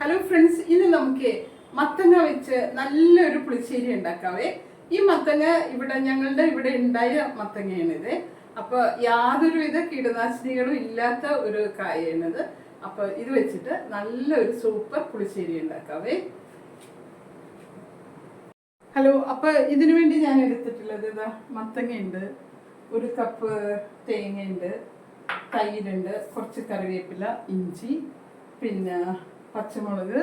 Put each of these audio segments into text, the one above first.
Hello friends ഇന്ന് നമുക്ക് മത്തങ്ങ വെച്ച് നല്ലൊരു പുളിശ്ശേരി ഉണ്ടാക്കാവേ. ഈ മത്തങ്ങ ഇവിടെ ഞങ്ങളുടെ ഇവിടെ ഉണ്ടായ മത്തങ്ങയാണിത്. അപ്പൊ യാതൊരുവിധ കീടനാശിനികളും ഇല്ലാത്ത ഒരു കായാണിത് അപ്പൊ ഇത് വെച്ചിട്ട് നല്ലൊരു സൂപ്പർ പുളിശ്ശേരി ഉണ്ടാക്കാവേ. ഹലോ അപ്പൊ ഇതിനു വേണ്ടി ഞാൻ എടുത്തിട്ടുള്ളത് ഇതാ മത്തങ്ങയുണ്ട് ഒരു കപ്പ് തേങ്ങയുണ്ട് തൈരുണ്ട് കുറച്ച് കറിവേപ്പില ഇഞ്ചി പിന്നെ പച്ചമുളക്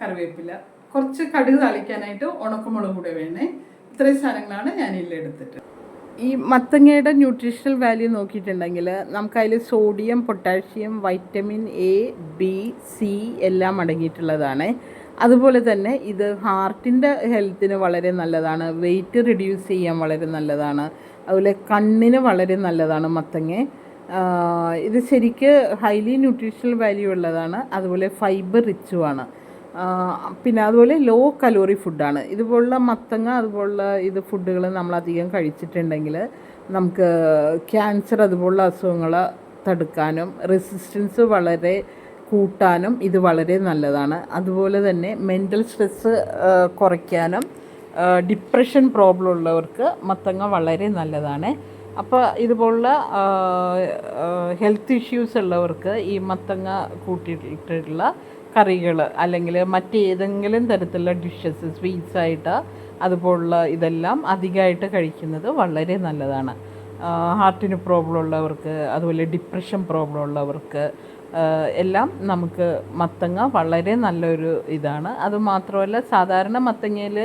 കറിവേപ്പില. കുറച്ച് കടുക് താളിക്കാനായിട്ട് ഉണക്കമുളക് കൂടെ വേണേ. ഇത്രയും സാധനങ്ങളാണ് ഞാൻ ഇതിൽ എടുത്തിട്ട്. ഈ മത്തങ്ങയുടെ ന്യൂട്രീഷണൽ വാല്യൂ നോക്കിയിട്ടുണ്ടെങ്കിൽ നമുക്ക് അതിൽ sodium potassium vitamin A B C എല്ലാം അടങ്ങിയിട്ടുള്ളതാണ്. അതുപോലെ തന്നെ ഇത് ഹാർട്ടിന്റെ ഹെൽത്തിന് വളരെ നല്ലതാണ്. വെയിറ്റ് റിഡ്യൂസ് ചെയ്യാൻ വളരെ നല്ലതാണ്. അതുപോലെ കണ്ണിന് വളരെ നല്ലതാണ് മത്തങ്ങ. ഇത് ശരിക്ക് ഹൈലി ന്യൂട്രീഷണൽ വാല്യൂ ഉള്ളതാണ്. അതുപോലെ ഫൈബർ റിച്ചുമാണ് പിന്നെ അതുപോലെ ലോ കലോറി ഫുഡാണ് ഇതുപോലുള്ള മത്തങ്ങ അതുപോലുള്ള ഇത് ഫുഡുകൾ നമ്മൾ അധികം കഴിച്ചിട്ടുണ്ടെങ്കിൽ നമുക്ക് ക്യാൻസർ അതുപോലുള്ള അസുഖങ്ങൾ തടുക്കാനും റെസിസ്റ്റൻസ് വളരെ കൂട്ടാനും ഇത് വളരെ നല്ലതാണ്. അതുപോലെ തന്നെ മെന്റൽ സ്ട്രെസ്സ് കുറയ്ക്കാനും ഡിപ്രഷൻ പ്രോബ്ലം ഉള്ളവർക്ക് മത്തങ്ങ വളരെ നല്ലതാണ്. അപ്പോൾ ഇതുപോലുള്ള ഹെൽത്ത് ഇഷ്യൂസ് ഉള്ളവർക്ക് ഈ മത്തങ്ങ കൂട്ടിയിട്ടുള്ള കറികൾ അല്ലെങ്കിൽ മറ്റേതെങ്കിലും തരത്തിലുള്ള ഡിഷസ് സ്വീറ്റ്സ് ആയിട്ട് അതുപോലുള്ള ഇതെല്ലാം അധികമായിട്ട് കഴിക്കുന്നത് വളരെ നല്ലതാണ്. ഹാർട്ടിന് പ്രോബ്ലം ഉള്ളവർക്ക് അതുപോലെ ഡിപ്രഷൻ പ്രോബ്ലം ഉള്ളവർക്ക് എല്ലാം നമുക്ക് മത്തങ്ങ വളരെ നല്ലൊരു ഇതാണ്. അതുമാത്രമല്ല സാധാരണ മത്തങ്ങയിൽ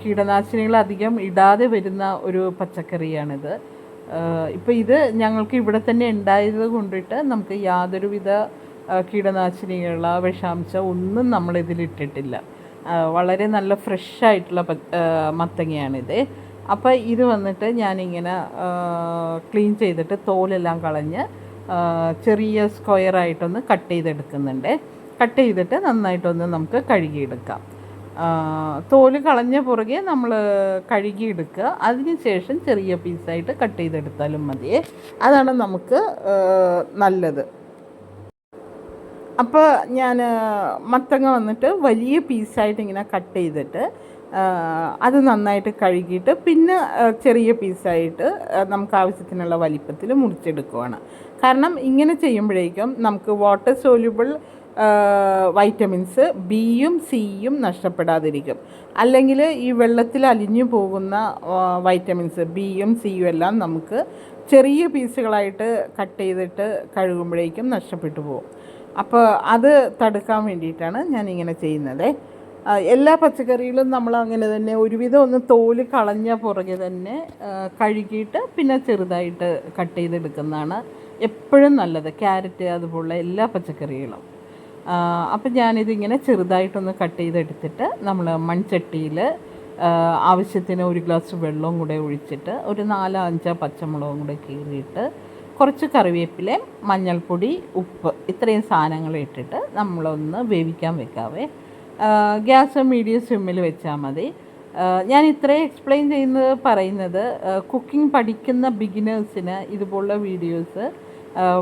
കീടനാശിനികൾ അധികം ഇടാതെ വരുന്ന ഒരു പച്ചക്കറിയാണിത്. ഇപ്പോൾ ഇത് ഞങ്ങൾക്ക് ഇവിടെ തന്നെ ഉണ്ടായത് കൊണ്ടിട്ട് നമുക്ക് യാതൊരുവിധ കീടനാശിനികള വിഷാംശം ഒന്നും നമ്മളിതിലിട്ടിട്ടില്ല വളരെ നല്ല ഫ്രഷ് ആയിട്ടുള്ള മത്തങ്ങയാണിത്. അപ്പോൾ ഇത് വന്നിട്ട് ഞാനിങ്ങനെ ക്ലീൻ ചെയ്തിട്ട് തോലെല്ലാം കളഞ്ഞ് ചെറിയ സ്ക്വയറായിട്ടൊന്ന് കട്ട് ചെയ്തെടുക്കുന്നുണ്ട്. കട്ട് ചെയ്തിട്ട് നന്നായിട്ടൊന്ന് നമുക്ക് കഴുകിയെടുക്കാം. തോൽ കളഞ്ഞ പുറകെ നമ്മൾ കഴുകിയെടുക്കുക. അതിന് ശേഷം ചെറിയ പീസായിട്ട് കട്ട് ചെയ്തെടുത്താലും മതിയേ അതാണ് നമുക്ക് നല്ലത്. അപ്പോൾ ഞാൻ മത്തങ്ങ വന്നിട്ട് വലിയ പീസായിട്ട് ഇങ്ങനെ കട്ട് ചെയ്തിട്ട് അത് നന്നായിട്ട് കഴുകിയിട്ട് പിന്നെ ചെറിയ പീസായിട്ട് നമുക്ക് ആവശ്യത്തിനുള്ള വലിപ്പത്തിൽ മുറിച്ചെടുക്കുവാണ്. കാരണം ഇങ്ങനെ ചെയ്യുമ്പോഴേക്കും നമുക്ക് വാട്ടർ സോല്യൂബിൾ വൈറ്റമിൻസ് ബിയും സിയും നഷ്ടപ്പെടാതിരിക്കും. അല്ലെങ്കിൽ ഈ വെള്ളത്തിൽ അലിഞ്ഞു പോകുന്ന വൈറ്റമിൻസ് ബിയും സിയും എല്ലാം നമുക്ക് ചെറിയ പീസുകളായിട്ട് കട്ട് ചെയ്തിട്ട് കഴുകുമ്പോഴേക്കും നഷ്ടപ്പെട്ടു പോകും. അപ്പോൾ അത് തടുക്കാൻ വേണ്ടിയിട്ടാണ് ഞാൻ ഇങ്ങനെ ചെയ്യുന്നത് എല്ലാ പച്ചക്കറികളും നമ്മൾ അങ്ങനെ തന്നെ ഒരുവിധം ഒന്ന് തോൽ കളഞ്ഞ പുറകെ തന്നെ കഴുകിയിട്ട് പിന്നെ ചെറുതായിട്ട് കട്ട് ചെയ്തെടുക്കുന്നതാണ് എപ്പോഴും നല്ലത്. ക്യാരറ്റ് അതുപോലുള്ള എല്ലാ പച്ചക്കറികളും. അപ്പം ഞാനിതിങ്ങനെ ചെറുതായിട്ടൊന്ന് കട്ട് ചെയ്തെടുത്തിട്ട് നമ്മൾ മൺചട്ടിയിൽ ആവശ്യത്തിന് ഒരു ഗ്ലാസ് വെള്ളവും കൂടെ ഒഴിച്ചിട്ട് ഒരു നാലോ അഞ്ചോ പച്ചമുളകും കൂടെ കീറിയിട്ട് കുറച്ച് കറിവേപ്പിലയും മഞ്ഞൾപ്പൊടി ഉപ്പ് ഇത്രയും സാധനങ്ങൾ ഇട്ടിട്ട് നമ്മളൊന്ന് വേവിക്കാൻ വെക്കാവേ. ഗ്യാസ് മീഡിയം സിമ്മിൽ വെച്ചാൽ മതി. ഞാൻ ഇത്രയും എക്സ്പ്ലെയിൻ ചെയ്യുന്നത് പറയുന്നത് കുക്കിംഗ് പഠിക്കുന്ന ബിഗിനേഴ്സിന് ഇതുപോലുള്ള വീഡിയോസ്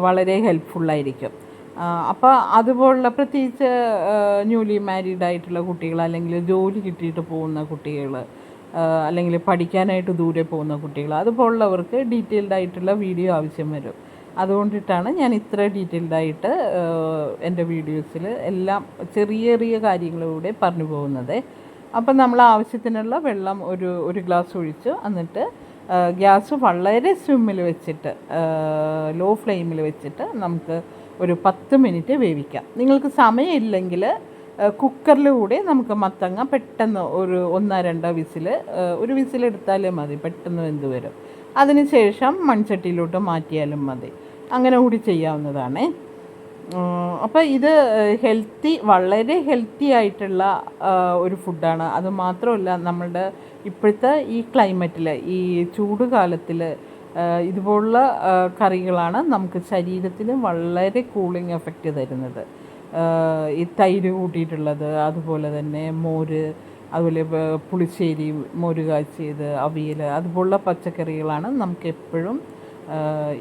വളരെ ഹെൽപ്ഫുള്ളായിരിക്കും അപ്പോൾ അതുപോലുള്ള പ്രത്യേകിച്ച് ന്യൂലി മാരീഡ് ആയിട്ടുള്ള കുട്ടികൾ അല്ലെങ്കിൽ ജോലി കിട്ടിയിട്ട് പോകുന്ന കുട്ടികൾ അല്ലെങ്കിൽ പഠിക്കാനായിട്ട് ദൂരെ പോകുന്ന കുട്ടികൾ അതുപോലുള്ളവർക്ക് ഡീറ്റെയിൽഡ് ആയിട്ടുള്ള വീഡിയോ ആവശ്യം വരും. അതുകൊണ്ടിട്ടാണ് ഞാൻ ഇത്ര ഡീറ്റെയിൽഡ് ആയിട്ട് എന്റെ വീഡിയോസിൽ എല്ലാം ചെറിയ ചെറിയ കാര്യങ്ങളിലൂടെ പറഞ്ഞു പോകുന്നത്. അപ്പം നമ്മൾ ആവശ്യത്തിനുള്ള വെള്ളം ഒരു ഒരു ഗ്ലാസ് ഒഴിച്ചു എന്നിട്ട് ഗ്യാസ് വളരെ സ്വിമ്മിൽ വെച്ചിട്ട് ലോ ഫ്ലെയിമിൽ വെച്ചിട്ട് നമുക്ക് ഒരു പത്ത് മിനിറ്റ് വേവിക്കാം. നിങ്ങൾക്ക് സമയമില്ലെങ്കിൽ കുക്കറിലൂടെ നമുക്ക് മത്തങ്ങ പെട്ടെന്ന് ഒരു ഒന്നോ രണ്ടോ വിസിൽ ഒരു വിസിലെടുത്താലേ മതി പെട്ടെന്ന് വെന്ത് വരും. അതിനുശേഷം മൺചട്ടിയിലോട്ട് മാറ്റിയാലും മതി. അങ്ങനെ കൂടി ചെയ്യാവുന്നതാണ്. അപ്പോൾ ഇത് ഹെൽത്തി വളരെ ഹെൽത്തി ആയിട്ടുള്ള ഒരു ഫുഡാണ്. അത് മാത്രമല്ല നമ്മളുടെ ഇപ്പോഴത്തെ ഈ ക്ലൈമറ്റിൽ ഈ ചൂട് കാലത്തിൽ ഇതുപോലുള്ള കറികളാണ് നമുക്ക് ശരീരത്തിന് വളരെ കൂളിംഗ് എഫക്റ്റ് തരുന്നത്. ഈ തൈര് കൂട്ടിയിട്ടുള്ളത് അതുപോലെ തന്നെ മോര് അതുപോലെ പുളിശ്ശേരി മോര് കാച്ചിയത് അവിയൽ അതുപോലുള്ള പച്ചക്കറികളാണ് നമുക്ക് എപ്പോഴും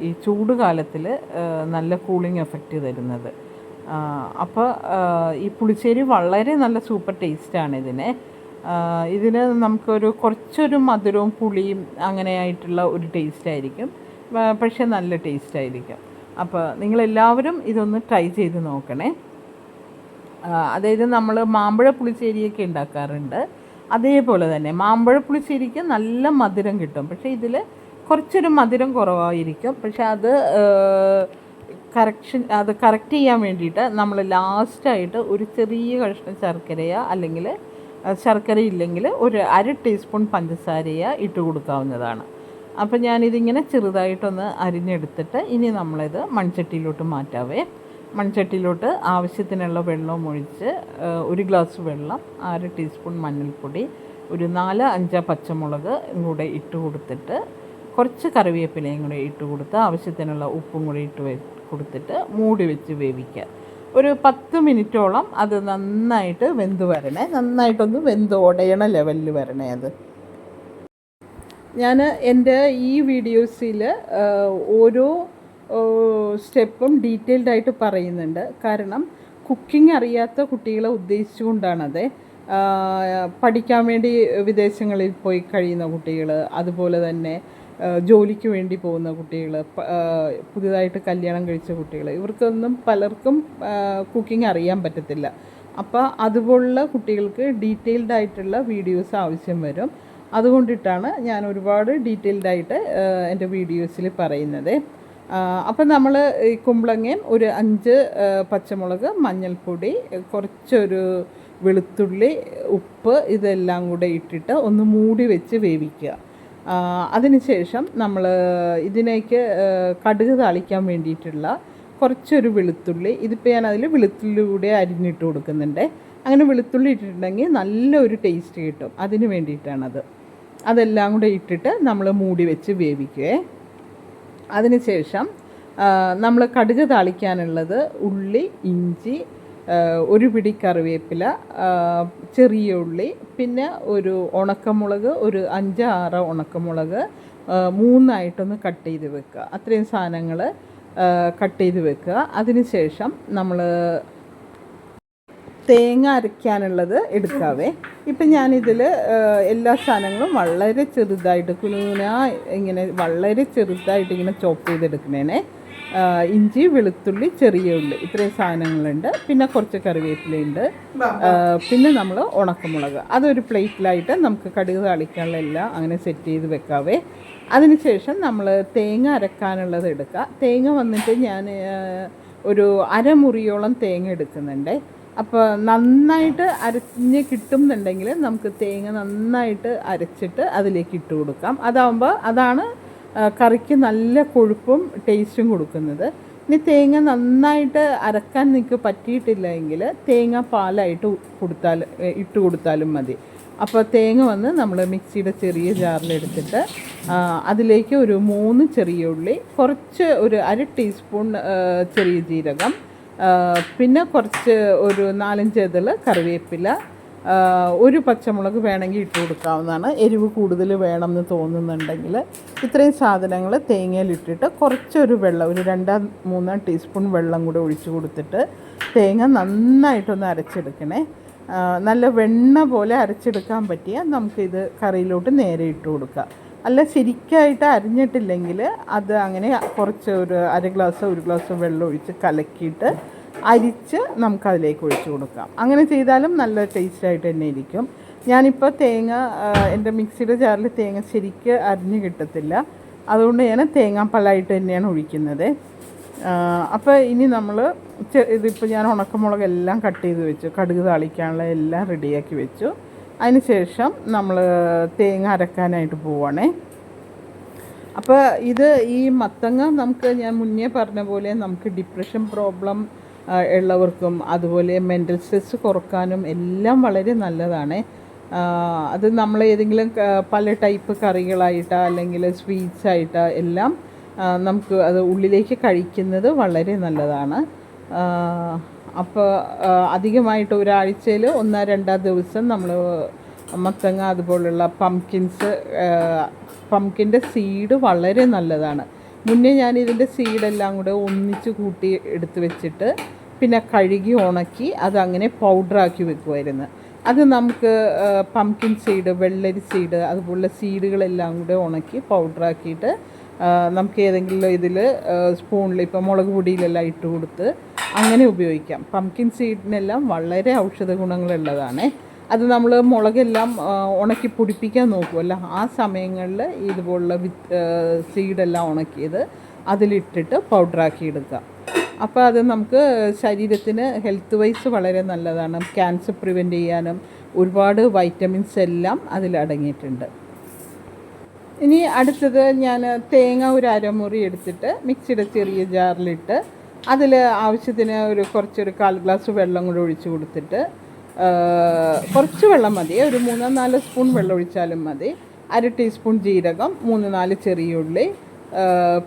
ഈ ചൂട് കാലത്തിൽ നല്ല കൂളിംഗ് എഫക്റ്റ് തരുന്നത്. അപ്പോൾ ഈ പുളിശ്ശേരി വളരെ നല്ല സൂപ്പർ ടേസ്റ്റാണ് ഇതിന്. ഇതിന് നമുക്കൊരു കുറച്ചൊരു മധുരവും പുളിയും അങ്ങനെയായിട്ടുള്ള ഒരു ടേസ്റ്റ് ആയിരിക്കും. പക്ഷേ നല്ല ടേസ്റ്റ് ആയിരിക്കും. അപ്പോൾ നിങ്ങളെല്ലാവരും ഇതൊന്ന് ട്രൈ ചെയ്ത് നോക്കണേ. അതായത് നമ്മൾ മാമ്പഴ പുളിശ്ശേരിയൊക്കെ ഉണ്ടാക്കാറുണ്ട്. അതേപോലെ തന്നെ മാമ്പഴ പുളിശ്ശേരിക്ക് നല്ല മധുരം കിട്ടും. പക്ഷേ ഇതിൽ കുറച്ചൊരു മധുരം കുറവായിരിക്കും. പക്ഷേ അത് കറക്ഷൻ അത് കറക്റ്റ് ചെയ്യാൻ വേണ്ടിയിട്ട് നമ്മൾ ലാസ്റ്റായിട്ട് ഒരു ചെറിയ കഷ്ണം ശർക്കരയോ അല്ലെങ്കിൽ ശർക്കര ഇല്ലെങ്കിൽ ഒരു അര ടീസ്പൂൺ പഞ്ചസാരയ ഇട്ട് കൊടുക്കാവുന്നതാണ്. അപ്പോൾ ഞാനിതിങ്ങനെ ചെറുതായിട്ടൊന്ന് അരിഞ്ഞെടുത്തിട്ട് ഇനി നമ്മളിത് മൺചട്ടിയിലോട്ട് മാറ്റാവേ. മൺചട്ടിയിലോട്ട് ആവശ്യത്തിനുള്ള വെള്ളം ഒഴിച്ച് ഒരു ഗ്ലാസ് വെള്ളം അര ടീസ്പൂൺ മഞ്ഞൾപ്പൊടി ഒരു നാല് അഞ്ച് പച്ചമുളക് കൂടെ ഇട്ട് കൊടുത്തിട്ട് കുറച്ച് കറിവേപ്പിലയും കൂടെ ഇട്ട് കൊടുത്ത് ആവശ്യത്തിനുള്ള ഉപ്പും കൂടി ഇട്ട് കൊടുത്തിട്ട് മൂടി വെച്ച് വേവിക്കുക ഒരു പത്ത് മിനിറ്റോളം അത് നന്നായിട്ട് വെന്ത് വരണേ. നന്നായിട്ടൊന്ന് വെന്ത് ഉടയണ ലെവലിൽ വരണേ അത്. ഞാൻ എന്റെ ഈ വീഡിയോസിൽ ഓരോ സ്റ്റെപ്പും ഡീറ്റെയിൽഡ് ആയിട്ട് പറയുന്നുണ്ട്. കാരണം കുക്കിംഗ് അറിയാത്ത കുട്ടികളെ ഉദ്ദേശിച്ചുകൊണ്ടാണത് പഠിക്കാൻ വേണ്ടി വിദേശങ്ങളിൽ പോയി കഴിയുന്ന കുട്ടികൾ അതുപോലെ തന്നെ ജോലിക്ക് വേണ്ടി പോകുന്ന കുട്ടികൾ പുതിയതായിട്ട് കല്യാണം കഴിച്ച കുട്ടികൾ ഇവർക്കൊന്നും പലർക്കും കുക്കിംഗ് അറിയാൻ പറ്റത്തില്ല. അപ്പോൾ അതുപോലുള്ള കുട്ടികൾക്ക് ഡീറ്റെയിൽഡ് ആയിട്ടുള്ള വീഡിയോസ് ആവശ്യം വരും. അതുകൊണ്ടിട്ടാണ് ഞാൻ ഒരുപാട് ഡീറ്റെയിൽഡ് ആയിട്ട് എന്റെ വീഡിയോസിൽ പറയുന്നത്. അപ്പം നമ്മൾ ഈ കുമ്പളങ്ങയും ഒരു അഞ്ച് പച്ചമുളക് മഞ്ഞൾപ്പൊടി കുറച്ചൊരു വെളുത്തുള്ളി ഉപ്പ് ഇതെല്ലാം കൂടെ ഇട്ടിട്ട് ഒന്ന് മൂടി വെച്ച് വേവിക്കുക. അതിനുശേഷം നമ്മൾ ഇതിനേക്ക് കടുക് താളിക്കാൻ വേണ്ടിയിട്ടുള്ള കുറച്ചൊരു വെളുത്തുള്ളി ഇതിപ്പോൾ ഞാൻ അതിൽ വെളുത്തുള്ളി കൂടെ അരിഞ്ഞിട്ട് കൊടുക്കുന്നുണ്ട്. അങ്ങനെ വെളുത്തുള്ളി ഇട്ടിട്ടുണ്ടെങ്കിൽ നല്ലൊരു ടേസ്റ്റ് കിട്ടും. അതിന് വേണ്ടിയിട്ടാണത്. അതെല്ലാം കൂടെ ഇട്ടിട്ട് നമ്മൾ മൂടി വെച്ച് വേവിക്കുകയെ അതിനുശേഷം നമ്മൾ കടുക് താളിക്കാനുള്ളത് ഉള്ളി ഇഞ്ചി ഒരു പിടി കറിവേപ്പില ചെറിയ ഉള്ളി പിന്നെ ഒരു ഉണക്കമുളക് ഒരു അഞ്ച് ആറ് ഉണക്കമുളക് മൂന്നായിട്ടൊന്ന് കട്ട് ചെയ്ത് വെക്കുക. അത്രയും സാധനങ്ങൾ കട്ട് ചെയ്ത് വെക്കുക. അതിനുശേഷം നമ്മൾ തേങ്ങ അരയ്ക്കാനുള്ളത് എടുക്കാവേ. ഇപ്പം ഞാനിതിൽ എല്ലാ സാധനങ്ങളും വളരെ ചെറുതായിട്ട് കുലുങ്ങന ഇങ്ങനെ വളരെ ചെറുതായിട്ട് ഇങ്ങനെ ചോപ്പ് ചെയ്തെടുക്കണേനെ ഇഞ്ചി വെളുത്തുള്ളി ചെറിയ ഉള്ളി. ഇത്രയും സാധനങ്ങളുണ്ട്. പിന്നെ കുറച്ച് കറിവേപ്പിലയുണ്ട്. പിന്നെ നമ്മൾ ഉണക്കമുളക്. അതൊരു പ്ലേറ്റിലായിട്ട് നമുക്ക് കടുക് താളിക്കാനുള്ള എല്ലാം അങ്ങനെ സെറ്റ് ചെയ്ത് വെക്കാവേ. അതിനുശേഷം നമ്മൾ തേങ്ങ അരക്കാനുള്ളത് എടുക്കുക തേങ്ങ വന്നിട്ട് ഞാൻ ഒരു അരമുറിയോളം തേങ്ങ എടുക്കുന്നുണ്ട്. അപ്പോൾ നന്നായിട്ട് അരഞ്ഞ് കിട്ടുന്നുണ്ടെങ്കിൽ നമുക്ക് തേങ്ങ നന്നായിട്ട് അരച്ചിട്ട് അതിലേക്ക് ഇട്ട് കൊടുക്കാം. അതാവുമ്പോൾ അതാണ് കറിക്ക് നല്ല കൊഴുപ്പും ടേസ്റ്റും കൊടുക്കുന്നത്. ഇനി തേങ്ങ നന്നായിട്ട് അരക്കാൻ നിങ്ങൾക്ക് പറ്റിയിട്ടില്ല എങ്കിൽ തേങ്ങ പാലായിട്ട് കൊടുത്താൽ ഇട്ട് കൊടുത്താലും മതി. അപ്പോൾ തേങ്ങ വന്ന് നമ്മൾ മിക്സിയുടെ ചെറിയ ജാറിലെടുത്തിട്ട് അതിലേക്ക് ഒരു മൂന്ന് ചെറിയ ഉള്ളി കുറച്ച് ഒരു അര ടീസ്പൂൺ ചെറിയ ജീരകം പിന്നെ കുറച്ച് ഒരു നാലഞ്ച് ഇതൾ കറിവേപ്പില ഒരു പച്ചമുളക് വേണമെങ്കിൽ ഇട്ട് കൊടുക്കാവുന്നതാണ്. എരിവ് കൂടുതൽ വേണമെന്ന് തോന്നുന്നുണ്ടെങ്കിൽ ഇത്രയും സാധനങ്ങൾ തേങ്ങയിലിട്ടിട്ട് കുറച്ചൊരു വെള്ളം ഒരു രണ്ടാം മൂന്നാം ടീസ്പൂൺ വെള്ളം കൂടെ ഒഴിച്ചു കൊടുത്തിട്ട് തേങ്ങ നന്നായിട്ടൊന്ന് അരച്ചെടുക്കണേ. നല്ല വെണ്ണ പോലെ അരച്ചെടുക്കാൻ പറ്റിയാൽ നമുക്കിത് കറിയിലോട്ട് നേരെ ഇട്ട് കൊടുക്കാം. അല്ല ശരിക്കായിട്ട് അരിഞ്ഞിട്ടില്ലെങ്കിൽ അത് അങ്ങനെ കുറച്ച് ഒരു അര ഗ്ലാസ് ഒരു ഗ്ലാസ് വെള്ളം ഒഴിച്ച് കലക്കിയിട്ട് അരിച്ച് നമുക്കതിലേക്ക് ഒഴിച്ചു കൊടുക്കാം. അങ്ങനെ ചെയ്താലും നല്ല ടേസ്റ്റായിട്ട് തന്നെ ഇരിക്കും. ഞാനിപ്പോൾ തേങ്ങ എന്റെ മിക്സിയുടെ ജാറിൽ തേങ്ങ ശരിക്ക് അരിഞ്ഞ് കിട്ടത്തില്ല. അതുകൊണ്ട് ഞാൻ തേങ്ങാപ്പള്ളായിട്ട് തന്നെയാണ് ഒഴിക്കുന്നത്. അപ്പോൾ ഇനി നമ്മൾ ഇതിപ്പോൾ ഞാൻ ഉണക്കമുളക് എല്ലാം കട്ട് ചെയ്ത് വെച്ചു. കടുക് താളിക്കാനുള്ള എല്ലാം റെഡിയാക്കി വെച്ചു. അതിന് ശേഷം നമ്മൾ തേങ്ങ അരക്കാനായിട്ട് പോവുകയാണേ അപ്പോൾ ഇത് ഈ മത്തങ്ങ നമുക്ക് ഞാൻ മുന്നേ പറഞ്ഞ പോലെ നമുക്ക് ഡിപ്രഷൻ പ്രോബ്ലം ഉള്ളവർക്കും അതുപോലെ മെന്റൽ സ്ട്രെസ് കുറക്കാനും എല്ലാം വളരെ നല്ലതാണ്. അത് നമ്മൾ ഏതെങ്കിലും പല ടൈപ്പ് കറികളായിട്ടോ അല്ലെങ്കിൽ സ്വീറ്റ്സ് ആയിട്ടോ എല്ലാം നമുക്ക് അത് ഉള്ളിലേക്ക് കഴിക്കുന്നത് വളരെ നല്ലതാണ്. അപ്പോൾ അധികമായിട്ട് ഒരാഴ്ചയിൽ ഒന്നോ രണ്ടോ ദിവസം നമ്മൾ മത്തങ്ങ അതുപോലുള്ള പംകിൻസ് പംകിന്റെ സീഡ് വളരെ നല്ലതാണ്. മുന്നേ ഞാൻ ഇതിന്റെ സീഡെല്ലാം കൂടെ ഒന്നിച്ച് കൂട്ടി എടുത്ത് വെച്ചിട്ട് പിന്നെ കഴുകി ഉണക്കി അതങ്ങനെ പൗഡറാക്കി വെക്കുമായിരുന്നു അത് നമുക്ക് പംകിൻ സീഡ് വെള്ളരി സീഡ് അതുപോലുള്ള സീഡുകളെല്ലാം കൂടെ ഉണക്കി പൗഡറാക്കിയിട്ട് നമുക്ക് ഏതെങ്കിലും ഇതിൽ സ്പൂണിൽ ഇപ്പോൾ മുളക് പൊടിയിലെല്ലാം ഇട്ട് കൊടുത്ത് അങ്ങനെ ഉപയോഗിക്കാം. പംകിൻ സീഡിനെല്ലാം വളരെ ഔഷധ ഗുണങ്ങളുള്ളതാണ്. അത് നമ്മൾ മുളകെല്ലാം ഉണക്കി പൊടിപ്പിക്കാൻ നോക്കുമല്ലോ ആ സമയങ്ങളിൽ ഇതുപോലുള്ള വിത്ത് സീഡെല്ലാം ഉണക്കിയത് അതിലിട്ടിട്ട് പൗഡറാക്കി എടുക്കുക. അപ്പോൾ അത് നമുക്ക് ശരീരത്തിന് ഹെൽത്ത് വൈസ് വളരെ നല്ലതാണ്. ക്യാൻസർ പ്രിവെന്റ് ചെയ്യാനും ഒരുപാട് വൈറ്റമിൻസ് എല്ലാം അതിലടങ്ങിയിട്ടുണ്ട് ഇനി അടുത്തത് ഞാൻ തേങ്ങ ഒരു അരമുറി എടുത്തിട്ട് മിക്സിയുടെ ചെറിയ ജാറിലിട്ട് അതിൽ ആവശ്യത്തിന് ഒരു കുറച്ചൊരു കാൽ ഗ്ലാസ് വെള്ളം കൂടെ ഒഴിച്ച് കൊടുത്തിട്ട് കുറച്ച് വെള്ളം മതി. ഒരു മൂന്നോ നാല് സ്പൂൺ വെള്ളം ഒഴിച്ചാലും മതി. അര ടീസ്പൂൺ ജീരകം മൂന്ന് നാല് ചെറിയ ഉള്ളി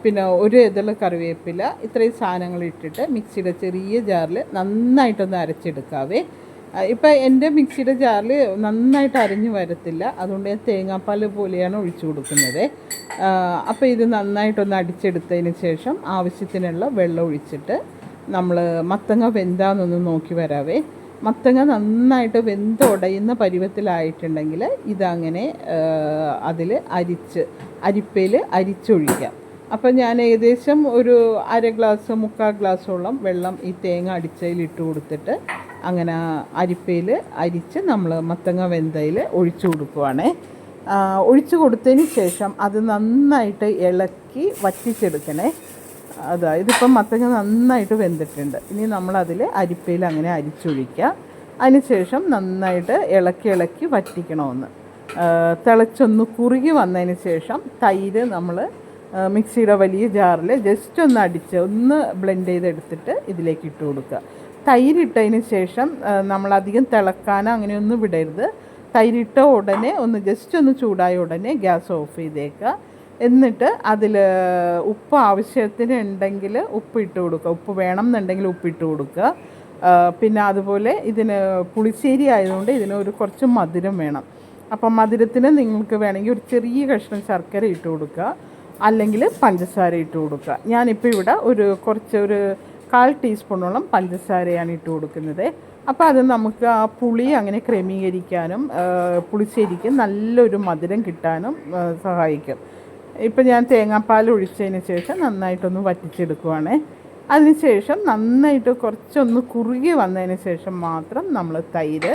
പിന്നെ ഒരു ഇതുള്ള കറിവേപ്പില ഇത്രയും സാധനങ്ങൾ ഇട്ടിട്ട് മിക്സിയുടെ ചെറിയ ജാറിൽ നന്നായിട്ടൊന്ന് അരച്ചെടുക്കാവേ. ഇപ്പം എന്റെ മിക്സിയുടെ ജാറിൽ നന്നായിട്ട് അരിഞ്ഞു വരത്തില്ല. അതുകൊണ്ട് ഞാൻ തേങ്ങാപ്പാൽ പോലെയാണ് ഒഴിച്ചു കൊടുക്കുന്നത്. അപ്പോൾ ഇത് നന്നായിട്ടൊന്ന് അടിച്ചെടുത്തതിന് ശേഷം ആവശ്യത്തിനുള്ള വെള്ളം ഒഴിച്ചിട്ട് നമ്മൾ മത്തങ്ങ വെന്താന്നൊന്ന് നോക്കി വരാവേ. മത്തങ്ങ നന്നായിട്ട് വെന്തുടയുന്ന പരുവത്തിലായിട്ടുണ്ടെങ്കിൽ ഇതങ്ങനെ അതിൽ അരിച്ച് അരിപ്പയിൽ അരിച്ചൊഴിക്കാം. അപ്പം ഞാൻ ഏകദേശം ഒരു അര ഗ്ലാസ് മുക്കാൽ ഗ്ലാസ്സോളം വെള്ളം ഈ തേങ്ങ അടിച്ചതിൽ ഇട്ട് കൊടുത്തിട്ട് അങ്ങനെ അരിപ്പയിൽ അരിച്ച് നമ്മൾ മത്തങ്ങ വെന്തയിൽ ഒഴിച്ചു കൊടുക്കുവാണേ. ഒഴിച്ചു കൊടുത്തതിന് ശേഷം അത് നന്നായിട്ട് ഇളക്കി വറ്റിച്ചെടുക്കണേ. അതാ ഇതിപ്പം മത്തങ്ങ നന്നായിട്ട് വെന്തിട്ടുണ്ട്. ഇനി നമ്മളതിൽ അരിപ്പയിൽ അങ്ങനെ അരിച്ചൊഴിക്കുക അതിനുശേഷം നന്നായിട്ട് ഇളക്കി ഇളക്കി വറ്റിക്കണമെന്ന്. തിളച്ചൊന്ന് കുറുകി വന്നതിന് ശേഷം തൈര് നമ്മൾ മിക്സിയുടെ വലിയ ജാറിൽ ജസ്റ്റ് ഒന്ന് അടിച്ച് ഒന്ന് ബ്ലെൻഡ് ചെയ്തെടുത്തിട്ട് ഇതിലേക്ക് ഇട്ട് കൊടുക്കുക. തൈരിട്ടതിന് ശേഷം നമ്മളധികം തിളക്കാനോ അങ്ങനെയൊന്നും വിടരുത്. തൈരിട്ട ഉടനെ ഒന്ന് ജസ്റ്റ് ഒന്ന് ചൂടായ ഉടനെ ഗ്യാസ് ഓഫ് ചെയ്തേക്കുക. എന്നിട്ട് അതിൽ ഉപ്പ് ആവശ്യത്തിന് ഉണ്ടെങ്കിൽ ഉപ്പ് ഇട്ട് കൊടുക്കുക. ഉപ്പ് വേണം എന്നുണ്ടെങ്കിൽ ഉപ്പ് ഇട്ട് കൊടുക്കുക പിന്നെ അതുപോലെ ഇതിന് പുളിശ്ശേരി ആയതുകൊണ്ട് ഇതിന് ഒരു കുറച്ച് മധുരം വേണം. അപ്പം മധുരത്തിന് നിങ്ങൾക്ക് വേണമെങ്കിൽ ഒരു ചെറിയ കഷ്ണം ശർക്കര ഇട്ട് കൊടുക്കുക. അല്ലെങ്കിൽ പഞ്ചസാര ഇട്ട് കൊടുക്കുക. ഞാനിപ്പോൾ ഇവിടെ ഒരു കുറച്ച് ഒരു കാൽ ടീസ്പൂണോളം പഞ്ചസാരയാണ് ഇട്ട് കൊടുക്കുന്നത്. അപ്പോൾ അത് നമുക്ക് ആ പുളി അങ്ങനെ ക്രമീകരിക്കാനും പുളിശ്ശേരിക്ക് നല്ലൊരു മധുരം കിട്ടാനും സഹായിക്കും. ഇപ്പം ഞാൻ തേങ്ങാപ്പാൽ ഒഴിച്ചതിന് ശേഷം നന്നായിട്ടൊന്ന് വറ്റിച്ചെടുക്കുവാണേ. അതിനുശേഷം നന്നായിട്ട് കുറച്ചൊന്ന് കുറുകി വന്നതിന് ശേഷം മാത്രം നമ്മൾ തൈര്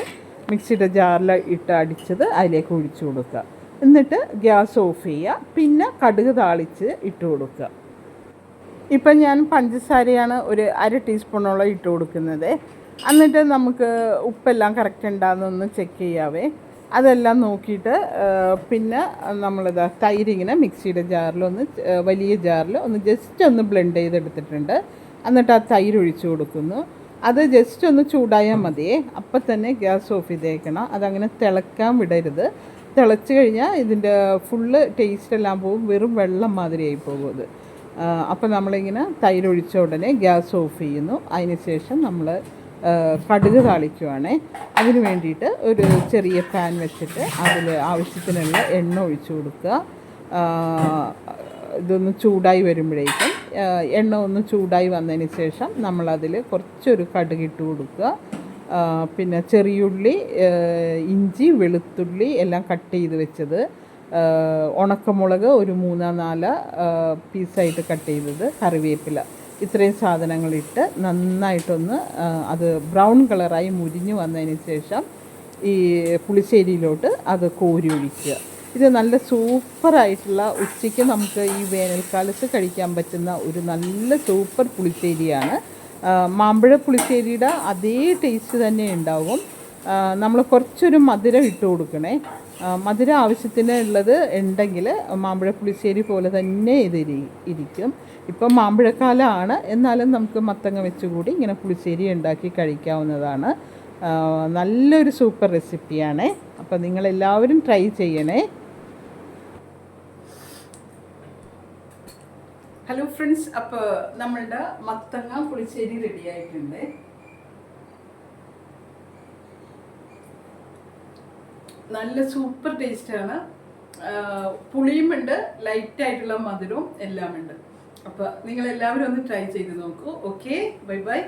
മിക്സിയുടെ ജാറിൽ ഇട്ട് അടിച്ചത് അതിലേക്ക് ഒഴിച്ചു കൊടുക്കുക. എന്നിട്ട് ഗ്യാസ് ഓഫ് ചെയ്യുക. പിന്നെ കടുക് താളിച്ച് ഇട്ട് കൊടുക്കുക. ഇപ്പം ഞാൻ പഞ്ചസാരയാണ് ഒരു അര ടീസ്പൂണോളം ഇട്ട് കൊടുക്കുന്നത്. എന്നിട്ട് നമുക്ക് ഉപ്പെല്ലാം കറക്റ്റ് ഉണ്ടാകുന്നൊന്ന് ചെക്ക് ചെയ്യാവേ. അതെല്ലാം നോക്കിയിട്ട് പിന്നെ നമ്മളിത് തൈരിങ്ങനെ മിക്സിയുടെ ജാറിലൊന്ന് വലിയ ജാറിൽ ഒന്ന് ജസ്റ്റ് ഒന്ന് ബ്ലെൻഡ് ചെയ്തെടുത്തിട്ടുണ്ട്. എന്നിട്ട് ആ തൈര് ഒഴിച്ചു കൊടുക്കുന്നു. അത് ജസ്റ്റ് ഒന്ന് ചൂടായാൽ മതിയേ അപ്പം തന്നെ ഗ്യാസ് ഓഫ് ചെയ്തേക്കണം. അതങ്ങനെ തിളക്കാൻ വിടരുത്. തിളച്ച് കഴിഞ്ഞാൽ ഇതിന്റെ ഫുള്ള് ടേസ്റ്റ് എല്ലാം പോകും. വെറും വെള്ളം മാതിരിയായി പോകും അത്. അപ്പോൾ നമ്മളിങ്ങനെ തൈരൊഴിച്ച ഉടനെ ഗ്യാസ് ഓഫ് ചെയ്യുന്നു. അതിന് ശേഷം നമ്മൾ കടുക് താളിക്കുവാണേ. അതിന് വേണ്ടിയിട്ട് ഒരു ചെറിയ പാൻ വെച്ചിട്ട് അതിൽ ആവശ്യത്തിനുള്ള എണ്ണ ഒഴിച്ചു കൊടുക്കുക. ഇതൊന്ന് ചൂടായി വരുമ്പോഴേക്കും എണ്ണ ഒന്ന് ചൂടായി വന്നതിന് ശേഷം നമ്മളതിൽ കുറച്ചൊരു കടുകിട്ട് കൊടുക്കുക. പിന്നെ ചെറിയുള്ളി ഇഞ്ചി വെളുത്തുള്ളി എല്ലാം കട്ട് ചെയ്ത് വെച്ചത്. ഉണക്കമുളക് ഒരു മൂന്നോ നാല് പീസായിട്ട് കട്ട് ചെയ്തത് കറിവേപ്പില. ഇത്രയും സാധനങ്ങളിട്ട് നന്നായിട്ടൊന്ന് അത് ബ്രൗൺ കളറായി മുരിഞ്ഞു വന്നതിന് ശേഷം ഈ പുളിശ്ശേരിയിലോട്ട് അത് കോരി ഒഴിക്കുക. ഇത് നല്ല സൂപ്പറായിട്ടുള്ള ഉച്ചയ്ക്ക് നമുക്ക് ഈ വേനൽക്കാലത്ത് കഴിക്കാൻ പറ്റുന്ന ഒരു നല്ല സൂപ്പർ പുളിശ്ശേരിയാണ്. മാമ്പഴ പുളിശ്ശേരിയുടെ അതേ ടേസ്റ്റ് തന്നെ ഉണ്ടാവും. നമ്മൾ കുറച്ചൊരു മധുരം ഇട്ട് കൊടുക്കണേ. മധുരം ആവശ്യത്തിന് ഉള്ളത് ഉണ്ടെങ്കിൽ മാമ്പഴ പുളിശ്ശേരി പോലെ തന്നെ ഇത് ഇരി- ഇരിക്കും. ഇപ്പം മാമ്പഴക്കാലമാണ് എന്നാലും നമുക്ക് മത്തങ്ങ വെച്ചുകൂടി ഇങ്ങനെ പുളിശ്ശേരി ഉണ്ടാക്കി കഴിക്കാവുന്നതാണ്. നല്ലൊരു സൂപ്പർ റെസിപ്പിയാണ്. അപ്പോൾ നിങ്ങളെല്ലാവരും ട്രൈ ചെയ്യണേ. ഹലോ ഫ്രണ്ട്സ് അപ്പോൾ നമ്മളുടെ മത്തങ്ങ പുളിശ്ശേരി റെഡി ആയിട്ടുണ്ട്. നല്ല സൂപ്പർ ടേസ്റ്റാണ് പുളിയും ഉണ്ട് ലൈറ്റ് ആയിട്ടുള്ള മധുരവും എല്ലാം ഉണ്ട് അപ്പോൾ നിങ്ങൾ എല്ലാവരും ഒന്ന് ട്രൈ ചെയ്ത് നോക്കൂ. Okay bye bye